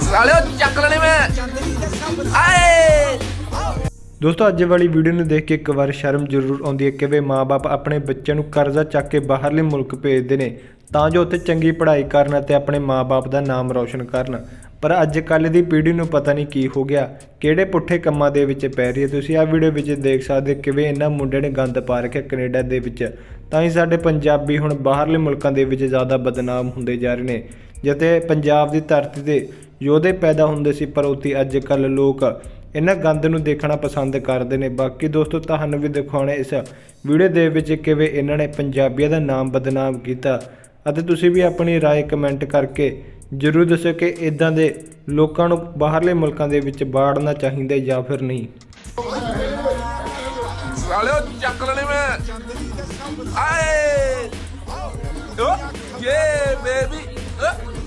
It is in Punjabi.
ਸਾਲਿਓ ਚੱਕ ਲੈਣੇ ਮੈਂ। ਆਏ। ਦੋਸਤੋ, ਅੱਜ ਵਾਲੀ ਵੀਡੀਓ ਨੂੰ ਦੇਖ ਕੇ ਇੱਕ ਵਾਰ ਸ਼ਰਮ ਜ਼ਰੂਰ ਆਉਂਦੀ ਹੈ ਕਿ ਵੇ ਮਾਪੇ ਆਪਣੇ ਬੱਚਿਆਂ ਨੂੰ ਕਰਜ਼ਾ ਚੱਕ ਕੇ ਬਾਹਰਲੇ ਮੁਲਕ ਭੇਜਦੇ ਨੇ, ਤਾਂ ਜੋ ਉੱਥੇ ਚੰਗੀ ਪੜ੍ਹਾਈ ਕਰਨ ਅਤੇ ਆਪਣੇ ਮਾਪੇ ਦਾ ਨਾਮ ਰੌਸ਼ਨ ਕਰਨ। ਪਰ ਅੱਜ ਕੱਲ੍ਹ ਦੀ ਪੀੜ੍ਹੀ ਨੂੰ ਪਤਾ ਨਹੀਂ ਕੀ ਹੋ ਗਿਆ, ਕਿਹੜੇ ਪੁੱਠੇ ਕੰਮਾਂ ਦੇ ਵਿੱਚ ਪੈ ਰਹੀ ਹੈ। ਤੁਸੀਂ ਆਹ ਵੀਡੀਓ ਵਿੱਚ ਦੇਖ ਸਕਦੇ ਹੋ ਕਿਵੇਂ ਇਹਨਾਂ ਮੁੰਡਿਆਂ ਨੇ ਗੰਦ ਪਾ ਰੱਖਿਆ ਕੈਨੇਡਾ ਦੇ ਵਿੱਚ। ਤਾਂ ਹੀ ਸਾਡੇ ਪੰਜਾਬੀ ਹੁਣ ਬਾਹਰਲੇ ਮੁਲਕਾਂ ਦੇ ਵਿੱਚ ਜ਼ਿਆਦਾ ਬਦਨਾਮ ਹੁੰਦੇ ਜਾ ਰਹੇ ਨੇ। ਜਿੱਥੇ ਪੰਜਾਬ ਦੀ ਧਰਤੀ ਤੇ ਯੋਧੇ ਪੈਦਾ ਹੁੰਦੇ ਸੀ ਪਰ ਉੱਥੇ ਅੱਜ ਕੱਲ੍ਹ ਲੋਕ ਇਹਨਾਂ ਗੰਦ ਨੂੰ ਦੇਖਣਾ ਪਸੰਦ ਕਰਦੇ ਨੇ ਬਾਕੀ ਦੋਸਤੋ ਤੁਹਾਨੂੰ ਵੀ ਦਿਖਾਉਣਾ ਇਸ ਵੀਡੀਓ ਦੇ ਵਿੱਚ ਕਿਵੇਂ ਇਹਨਾਂ ਨੇ ਪੰਜਾਬੀਆਂ ਦਾ ਨਾਮ ਬਦਨਾਮ ਕੀਤਾ ਅਤੇ ਤੁਸੀਂ ਵੀ ਆਪਣੀ رائے ਕਮੈਂਟ ਕਰਕੇ ਜਰੂਰ ਦੱਸੋ ਕਿ ਇਦਾਂ ਦੇ ਲੋਕਾਂ ਨੂੰ ਬਾਹਰਲੇ ਮੁਲਕਾਂ ਦੇ ਵਿੱਚ ਬਾੜਨਾ ਚਾਹੀਦਾ ਜਾਂ ਫਿਰ ਨਹੀਂ ਸਾਲਿਓ ਚੱਕ ਲੈਣੇ ਮੈਂ ਆਏ ਓ ਯੇ ਬੇਬੀ 呃